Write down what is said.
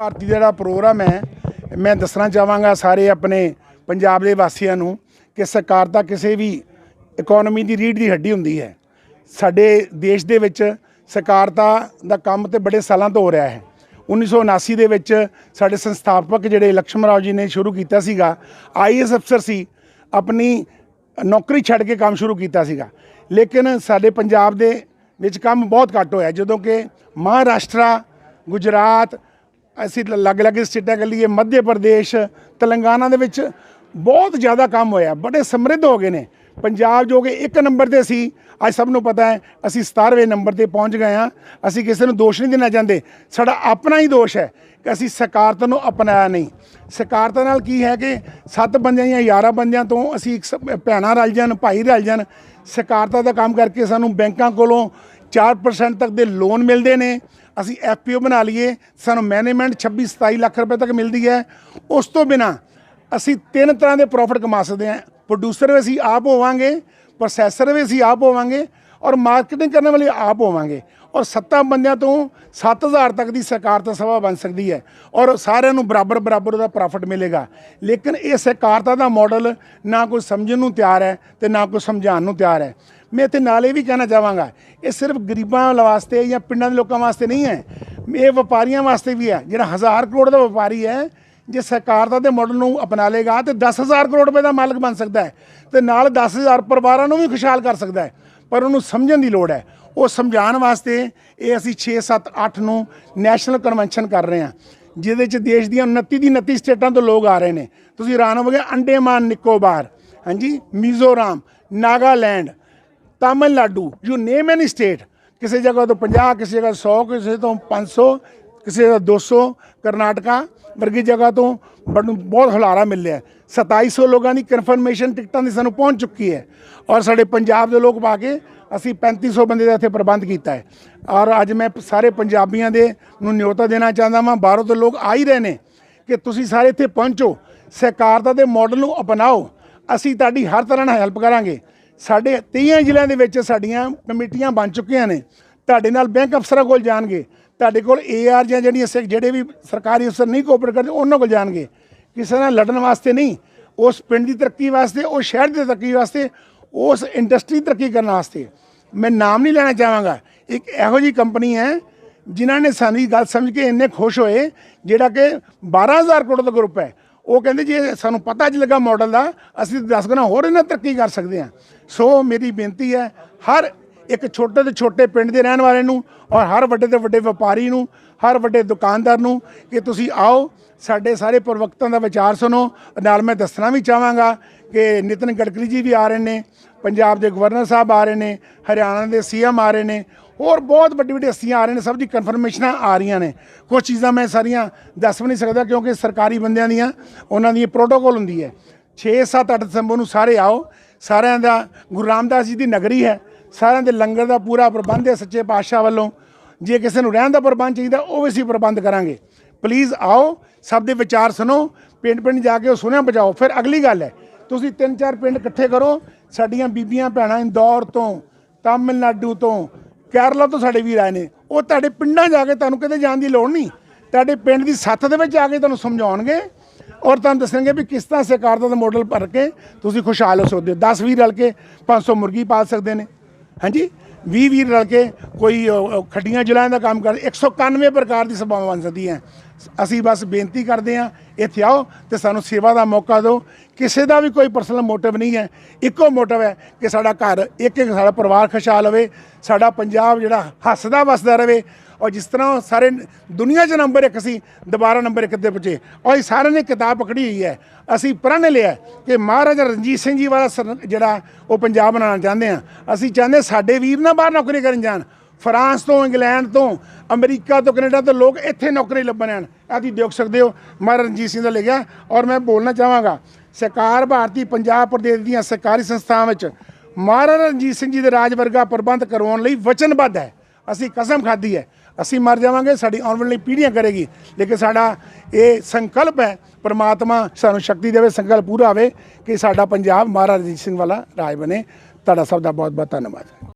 ਭਾਰਤੀ ਦਾ ਜਿਹੜਾ ਪ੍ਰੋਗਰਾਮ ਹੈ, ਮੈਂ ਦੱਸਣਾ ਚਾਹਾਂਗਾ ਸਾਰੇ ਆਪਣੇ ਪੰਜਾਬ ਦੇ ਵਾਸੀਆਂ ਨੂੰ ਕਿ ਸਰਕਾਰ ਤਾਂ ਕਿਸੇ ਵੀ ਇਕਨੋਮੀ ਦੀ ਰੀੜ ਦੀ ਹੱਡੀ ਹੁੰਦੀ ਹੈ। ਸਾਡੇ ਦੇਸ਼ ਦੇ ਵਿੱਚ ਸਰਕਾਰ ਦਾ ਕੰਮ ਤੇ ਬੜੇ ਸਾਲਾਂ ਤੋਂ ਹੋ ਰਿਹਾ ਹੈ। 1979 ਦੇ ਵਿੱਚ ਸਾਡੇ ਸੰਸਥਾਪਕ ਜਿਹੜੇ ਲਕਸ਼ਮਣ ਰਾਓ ਜੀ ਨੇ ਸ਼ੁਰੂ ਕੀਤਾ ਸੀਗਾ ਆਈਐਸ ਅਫਸਰ ਸੀ ਆਪਣੀ ਨੌਕਰੀ ਛੱਡ ਕੇ ਕੰਮ ਸ਼ੁਰੂ ਕੀਤਾ ਸੀਗਾ। ਲੇਕਿਨ ਸਾਡੇ ਪੰਜਾਬ ਦੇ ਵਿੱਚ ਕੰਮ ਬਹੁਤ ਘੱਟ ਹੋਇਆ, ਜਦੋਂ ਕਿ ਮਹਾਰਾਸ਼ਟਰਾ, ਗੁਜਰਾਤ, ਅਸੀਂ ਅਲੱਗ-ਅਲੱਗ ਸਟੇਟਾਂ ਕਰ ਲਈਏ, ਮੱਧ ਪ੍ਰਦੇਸ਼, ਤੇਲੰਗਾਨਾ ਦੇ ਵਿੱਚ ਬਹੁਤ ਜ਼ਿਆਦਾ ਕੰਮ ਹੋਇਆ, ਬੜੇ ਸਮਰਿੱਧ ਹੋ ਗਏ ਨੇ। ਪੰਜਾਬ ਜੋ ਕਿ ਇੱਕ ਨੰਬਰ ਤੇ ਸੀ, ਅੱਜ ਸਭ ਨੂੰ ਪਤਾ ਹੈ, ਅਸੀਂ 17ਵੇਂ ਨੰਬਰ ਤੇ ਪਹੁੰਚ ਗਏ ਹਾਂ। ਅਸੀਂ ਕਿਸੇ ਨੂੰ ਦੋਸ਼ ਨਹੀਂ ਦੇਣਾ ਚਾਹੁੰਦੇ। ਸਾਡਾ ਆਪਣਾ ਹੀ ਦੋਸ਼ ਹੈ ਕਿ ਅਸੀਂ ਸਕਾਰਤਾ ਨੂੰ ਅਪਣਾਇਆ ਨਹੀਂ। ਸਕਾਰਤਾ ਨਾਲ ਕੀ ਹੈ ਕਿ ਸੱਤ ਬੰਦਿਆਂ ਜਾਂ 11 ਬੰਦਿਆਂ ਤੋਂ ਅਸੀਂ ਇੱਕ ਸ- ਭੈਣਾਂ ਰਲ ਜਾਣ, ਭਾਈ ਰਲ ਜਾਣ। ਸਕਾਰਤਾ ਦਾ ਕੰਮ ਕਰਕੇ ਸਾਨੂੰ ਬੈਂਕਾਂ ਕੋਲੋਂ 4% ਤੱਕ ਦੇ ਲੋਨ ਮਿਲਦੇ ਨੇ। ਅਸੀਂ ਐਫਪੀਓ ਬਣਾ ਲਈਏ। ਸਾਨੂੰ ਮੈਨੇਜਮੈਂਟ 26 27 ਲੱਖ ਰੁਪਏ ਤੱਕ ਮਿਲਦੀ ਹੈ। ਉਸ ਤੋਂ ਬਿਨਾ ਅਸੀਂ ਤਿੰਨ ਤਰ੍ਹਾਂ ਦੇ ਪ੍ਰੋਫਿਟ ਕਮਾ ਸਕਦੇ ਹਾਂ। ਪ੍ਰੋਡਿਊਸਰ ਵੀ ਅਸੀਂ ਆਪ ਹੋਵਾਂਗੇ ਪ੍ਰੋਸੈਸਰ ਵੀ ਅਸੀਂ ਆਪ ਹੋਵਾਂਗੇ ਔਰ ਮਾਰਕੀਟਿੰਗ ਕਰਨ ਵਾਲੇ ਆਪ ਹੋਵਾਂਗੇ। ਔਰ ਸੱਤਾਂ ਬੰਦਿਆਂ ਤੋਂ 7000 ਤੱਕ ਦੀ ਸਹਿਕਾਰਤਾ ਸਭਾ ਬਣ ਸਕਦੀ ਹੈ ਔਰ ਸਾਰਿਆਂ ਨੂੰ ਬਰਾਬਰ ਬਰਾਬਰ ਉਹਦਾ ਪ੍ਰੋਫਿਟ ਮਿਲੇਗਾ। ਲੇਕਿਨ ਇਹ ਸਹਿਕਾਰਤਾ ਦਾ ਮਾਡਲ ਨਾ ਕੋਈ ਸਮਝਣ ਨੂੰ ਤਿਆਰ ਹੈ ਤੇ ਨਾ ਕੋਈ ਸਮਝਾਉਣ ਨੂੰ ਤਿਆਰ ਹੈ। ਮੈਂ ਇੱਥੇ ਨਾਲ ਇਹ ਵੀ ਕਹਿਣਾ ਚਾਹਾਂਗਾ, ਇਹ ਸਿਰਫ ਗਰੀਬਾਂ ਵਾਸਤੇ ਜਾਂ ਪਿੰਡਾਂ ਦੇ ਲੋਕਾਂ ਵਾਸਤੇ ਨਹੀਂ ਹੈ, ਇਹ ਵਪਾਰੀਆਂ ਵਾਸਤੇ ਵੀ ਹੈ। ਜਿਹੜਾ 1000 ਕਰੋੜ ਦਾ ਵਪਾਰੀ ਹੈ ਜੇ ਸਰਕਾਰ ਦਾ ਦੇ ਮਾਡਲ ਨੂੰ ਅਪਣਾ ਲੇਗਾ ਤੇ 10000 ਕਰੋੜ ਰੁਪਏ ਦਾ ਮਾਲਕ ਬਣ ਸਕਦਾ ਹੈ ਤੇ ਨਾਲ 10000 ਪਰਿਵਾਰਾਂ ਨੂੰ ਵੀ ਖੁਸ਼ਹਾਲ ਕਰ ਸਕਦਾ ਹੈ। ਪਰ ਉਹਨੂੰ ਸਮਝਣ ਦੀ ਲੋੜ ਹੈ। ਉਹ ਸਮਝਾਉਣ ਵਾਸਤੇ ਇਹ ਅਸੀਂ 6 7 8 ਨੂੰ ਨੈਸ਼ਨਲ ਕਨਵੈਨਸ਼ਨ ਕਰ ਰਹੇ ਹਾਂ, ਜਿਹਦੇ ਚ ਦੇਸ਼ ਦੀਆਂ 29 ਦੀ 29 ਸਟੇਟਾਂ ਤੋਂ ਲੋਕ ਆ ਰਹੇ ਨੇ। ਤੁਸੀਂ ਹੈਰਾਨ ਹੋਵੋਗੇ, ਅੰਡੇਮਾਨ, ਨਿਕੋਬਾਰ, ਹਾਂਜੀ, Mizoram, Nagaland, Tamil Nadu you name any state ਕਿਸੇ ਜਗ੍ਹਾ ਤੋਂ 50 ਕਿਸੇ ਜਗ੍ਹਾ 100 ਕਿਸੇ ਤੋਂ 500 ਕਿਸੇ ਦਾ 200 ਕਰਨਾਟਕਾ ਵਰਗੀ ਜਗ੍ਹਾ ਤੋਂ ਬੜਨ ਬਹੁਤ ਹੁਲਾਰਾ ਮਿਲਿਆ ਰਿਹਾ ਹੈ। 2700 ਲੋਕਾਂ ਦੀ ਕਨਫਰਮੇਸ਼ਨ ਟਿਕਟਾਂ ਦੀ ਸਾਨੂੰ ਪਹੁੰਚ ਚੁੱਕੀ ਹੈ ਔਰ ਸਾਡੇ ਪੰਜਾਬ ਦੇ ਲੋਕ ਪਾ ਕੇ ਅਸੀਂ 3500 ਬੰਦੇ ਦਾ ਇੱਥੇ ਪ੍ਰਬੰਧ ਕੀਤਾ ਹੈ। ਔਰ ਅੱਜ ਮੈਂ ਸਾਰੇ ਪੰਜਾਬੀਆਂ ਦੇ ਨੂੰ ਨਿਯੋਤਾ ਦੇਣਾ ਚਾਹੁੰਦਾ ਹਾਂ ਬਾਹਰੋਂ ਤੋਂ ਲੋਕ ਆ ਹੀ ਰਹੇ ਨੇ ਕਿ ਤੁਸੀਂ ਸਾਰੇ ਇੱਥੇ ਪਹੁੰਚੋ, ਸਹਿਕਾਰਤਾ ਦੇ ਮਾਡਲ ਨੂੰ ਅਪਣਾਓ। ਅਸੀਂ ਤੁਹਾਡੀ ਹਰ ਤਰ੍ਹਾਂ ਨਾਲ ਹੈਲਪ ਕਰਾਂਗੇ। ਸਾਡੇ 23 ਜ਼ਿਲ੍ਹਿਆਂ ਦੇ ਵਿੱਚ ਸਾਡੀਆਂ ਕਮੇਟੀਆਂ ਬਣ ਚੁੱਕੀਆਂ ਨੇ। ਤੁਹਾਡੇ ਨਾਲ ਬੈਂਕ ਅਫਸਰਾਂ ਕੋਲ ਜਾਣਗੇ। ਤੁਹਾਡੇ ਕੋਲ ਏਆਰ ਜਾਂ ਜਿਹੜੀਆਂ ਸ- ਜਿਹੜੇ ਵੀ ਸਰਕਾਰੀ ਅਫਸਰ ਨਹੀਂ ਕੋਆਪਰੇਟ ਕਰਦੇ, ਉਹਨਾਂ ਕੋਲ ਜਾਣਗੇ। ਕਿਸੇ ਨਾਲ ਲੜਨ ਵਾਸਤੇ ਨਹੀਂ। ਉਸ ਪਿੰਡ ਦੀ ਤਰੱਕੀ ਵਾਸਤੇ, ਉਸ ਸ਼ਹਿਰ ਦੀ ਤਰੱਕੀ ਵਾਸਤੇ, ਉਸ ਇੰਡਸਟਰੀ ਤਰੱਕੀ ਕਰਨ ਵਾਸਤੇ। ਮੈਂ ਨਾਮ ਨਹੀਂ ਲੈਣਾ ਚਾਹਾਂਗਾ। ਇੱਕ ਇਹੋ ਜੀ ਕੰਪਨੀ ਹੈ, ਜਿਨ੍ਹਾਂ ਨੇ ਸਾਡੀ ਗੱਲ ਸਮਝ ਕੇ ਇੰਨੇ ਖੁਸ਼ ਹੋਏ, ਜਿਹੜਾ ਕਿ 12000 ਕਰੋੜ ਦਾ ਗਰੁੱਪ ਹੈ। ਉਹ ਕਹਿੰਦੇ ਜੇ, ਸਾਨੂੰ ਪਤਾ ਜ ਲੱਗਾ ਮਾਡਲ ਦਾ, ਅਸੀਂ 10 ਗੁਣਾ ਹੋਰ ਇਹਨਾਂ ਤਰੱਕੀ ਕਰ ਸਕਦੇ ਹਾਂ। ਸੋ ਮੇਰੀ ਬੇਨਤੀ ਹੈ, ਹਰ ਇੱਕ ਛੋਟੇ ਤੋਂ ਛੋਟੇ ਪਿੰਡ ਦੇ ਰਹਿਣ ਵਾਲੇ ਨੂੰ ਔਰ ਹਰ ਵੱਡੇ ਤੋਂ ਵੱਡੇ ਵਪਾਰੀ ਨੂੰ, ਹਰ ਵੱਡੇ ਦੁਕਾਨਦਾਰ ਨੂੰ ਕਿ ਤੁਸੀਂ ਆਓ, ਸਾਡੇ ਸਾਰੇ ਪ੍ਰਵਕਤਾਂ ਦਾ ਵਿਚਾਰ ਸੁਣੋ। ਨਾਲ ਮੈਂ ਦੱਸਣਾ ਵੀ ਚਾਹਾਂਗਾ ਕਿ ਨਿਤਨ ਗਡਕਰੀ ਜੀ ਵੀ ਆ ਰਹੇ ਨੇ, ਪੰਜਾਬ ਦੇ ਗਵਰਨਰ ਸਾਹਿਬ ਆ ਰਹੇ ਨੇ, ਹਰਿਆਣਾ ਦੇ ਸੀਐਮ ਆ ਰਹੇ ਨੇ, ਹੋਰ ਬਹੁਤ ਵੱਡੀ ਵੱਡੀ ਹਸਤੀਆਂ ਆ ਰਹੇ ਨੇ, ਸਭ ਦੀ ਕਨਫਰਮੇਸ਼ਨਾਂ ਆ ਰਹੀਆਂ ਨੇ। ਕੁਝ ਚੀਜ਼ਾਂ ਮੈਂ ਸਾਰੀਆਂ ਦੱਸ ਵੀ ਨਹੀਂ ਸਕਦਾ ਕਿਉਂਕਿ ਸਰਕਾਰੀ ਬੰਦਿਆਂ ਦੀਆਂ, ਉਹਨਾਂ ਦੀ ਪ੍ਰੋਟੋਕੋਲ ਹੁੰਦੀ ਹੈ। 6 7 8 ਦਸੰਬਰ ਨੂੰ ਸਾਰੇ ਆਓ। ਸਾਰਿਆਂ ਦਾ, ਗੁਰੂ ਰਾਮਦਾਸ ਜੀ ਦੀ ਨਗਰੀ ਹੈ। ਸਾਰਿਆਂ ਦੇ ਲੰਗਰ ਦਾ ਪੂਰਾ ਪ੍ਰਬੰਧ ਹੈ ਸੱਚੇ ਪਾਤਸ਼ਾਹ ਵੱਲੋਂ। ਜੇ ਕਿਸੇ ਨੂੰ ਰਹਿਣ ਦਾ ਪ੍ਰਬੰਧ ਚਾਹੀਦਾ, ਉਹ ਵੀ ਅਸੀਂ ਪ੍ਰਬੰਧ ਕਰਾਂਗੇ। ਪਲੀਜ਼ ਆਓ, ਸਭ ਦੇ ਵਿਚਾਰ ਸੁਣੋ, ਪਿੰਡ ਪਿੰਡ ਜਾ ਕੇ ਉਹ ਸੁਣਿਆ ਬਚਾਓ ਫਿਰ ਅਗਲੀ ਗੱਲ ਹੈ, ਤੁਸੀਂ ਤਿੰਨ ਚਾਰ ਪਿੰਡ ਇਕੱਠੇ ਕਰੋ, ਸਾਡੀਆਂ ਬੀਬੀਆਂ ਭੈਣਾਂ ਇੰਦੌਰ ਤੋਂ, ਤਾਮਿਲਨਾਡੂ ਤੋਂ, ਕੇਰਲਾ ਤੋਂ ਸਾਡੇ ਵੀਰ ਆਏ ਨੇ। ਉਹ ਤੁਹਾਡੇ ਪਿੰਡਾਂ ਜਾ ਕੇ ਤੁਹਾਨੂੰ ਕਿਤੇ ਜਾਣ ਦੀ ਲੋੜ ਨਹੀਂ। ਤੁਹਾਡੇ ਪਿੰਡ ਦੀ ਸੱਥ ਦੇ ਵਿੱਚ ਆ ਕੇ ਤੁਹਾਨੂੰ ਸਮਝਾਉਣਗੇ ਔਰ ਤੁਹਾਨੂੰ ਦੱਸਣਗੇ ਵੀ ਕਿਸ ਤਰ੍ਹਾਂ ਸਰਕਾਰ ਦਾ ਮਾਡਲ ਭਰ ਕੇ ਤੁਸੀਂ ਖੁਸ਼ਹਾਲ ਹੋ ਸਕਦੇ ਹੋ। 10 ਵੀਰ ਰਲ ਕੇ 500 ਮੁਰਗੀ ਪਾਲ ਸਕਦੇ ਨੇ। ਹਾਂਜੀ? 20 ਵੀਹ ਰਲ ਕੇ ਕੋਈ ਖੱਡੀਆਂ ਜਲਾਉਣ ਦਾ ਕੰਮ ਕਰ 191 ਪ੍ਰਕਾਰ ਦੀ ਸਭਾਵਾਂ ਬਣ ਸਕਦੀਆਂ। ਅਸੀਂ ਬਸ ਬੇਨਤੀ ਕਰਦੇ ਹਾਂ, ਇੱਥੇ ਆਓ ਤੇ ਸਾਨੂੰ ਸੇਵਾ ਦਾ ਮੌਕਾ ਦਿਓ। ਕਿਸੇ ਦਾ ਵੀ ਕੋਈ ਪਰਸਨਲ ਮੋਟਿਵ ਨਹੀਂ ਹੈ। ਇੱਕੋ ਮੋਟਿਵ ਹੈ ਕਿ ਸਾਡਾ ਘਰ ਇੱਕ ਇੱਕ ਸਾਡਾ ਪਰਿਵਾਰ ਖੁਸ਼ਹਾਲ ਹੋਵੇ, ਸਾਡਾ ਪੰਜਾਬ ਜਿਹੜਾ ਹੱਸਦਾ ਵਸਦਾ ਰਹੇ ਔਰ ਜਿਸ ਤਰ੍ਹਾਂ ਉਹ ਸਾਰੇ ਦੁਨੀਆ 'ਚ ਨੰਬਰ ਇੱਕ ਸੀ, ਦੁਬਾਰਾ ਨੰਬਰ ਇੱਕ ਤੇ ਪਹੁੰਚੇ ਔਰ ਸਾਰਿਆਂ ਨੇ ਕਿਤਾਬ ਪਕੜੀ ਹੋਈ ਹੈ। ਅਸੀਂ ਪ੍ਰਣ ਲਿਆ ਕਿ ਮਹਾਰਾਜਾ ਰਣਜੀਤ ਸਿੰਘ ਜੀ ਵਾਲਾ ਸਰ- ਜਿਹੜਾ ਉਹ ਪੰਜਾਬ ਬਣਾਉਣਾ ਚਾਹੁੰਦੇ ਆ। ਅਸੀਂ ਚਾਹੁੰਦੇ ਸਾਡੇ ਵੀਰ ਨਾ ਬਾਹਰ ਨੌਕਰੀ ਕਰਨ ਜਾਣ। ਫਰਾਂਸ ਤੋਂ, ਇੰਗਲੈਂਡ ਤੋਂ, ਅਮਰੀਕਾ ਤੋਂ, ਕੈਨੇਡਾ ਤੋਂ ਲੋਕ ਇੱਥੇ ਨੌਕਰੀ ਲੱਭਣ ਆਣ ਆਹ ਦੇਖ ਸਕਦੇ ਹੋ, ਮਹਾਰਾਜਾ ਰਣਜੀਤ ਸਿੰਘ ਦਾ ਲਿਖਿਆ ਔਰ ਮੈਂ ਬੋਲਣਾ ਚਾਹਾਂਗਾ, ਸਰਕਾਰ ਭਾਰਤੀ ਪੰਜਾਬ ਪ੍ਰਦੇਸ਼ ਦੀਆਂ ਸਰਕਾਰੀ ਸੰਸਥਾਵਾਂ ਵਿੱਚ ਮਹਾਰਾਜਾ ਰਣਜੀਤ ਸਿੰਘ ਜੀ ਦੇ ਰਾਜ ਵਰਗਾ ਪ੍ਰਬੰਧ ਕਰਵਾਉਣ ਲਈ ਵਚਨਬੱਧ ਹੈ। ਅਸੀਂ ਕਸਮ ਖਾਧੀ ਹੈ। ਅਸੀਂ ਮਰ ਜਾਵਾਂਗੇ, ਸਾਡੀ ਆਉਣ ਵਾਲੀ ਪੀੜ੍ਹੀਆਂ ਕਰੇਗੀ। ਲੇਕਿਨ ਸਾਡਾ ਇਹ ਸੰਕਲਪ ਹੈ, ਪਰਮਾਤਮਾ ਸਾਨੂੰ ਸ਼ਕਤੀ ਦੇਵੇ, ਸੰਕਲਪ ਪੂਰਾ ਹੋਵੇ ਕਿ ਸਾਡਾ ਪੰਜਾਬ ਮਹਾਰਾਜਾ ਰਣਜੀਤ ਸਿੰਘ ਵਾਲਾ ਰਾਜ ਬਣੇ। ਤੁਹਾਡਾ ਸਭ ਦਾ ਬਹੁਤ ਬਹੁਤ ਧੰਨਵਾਦ।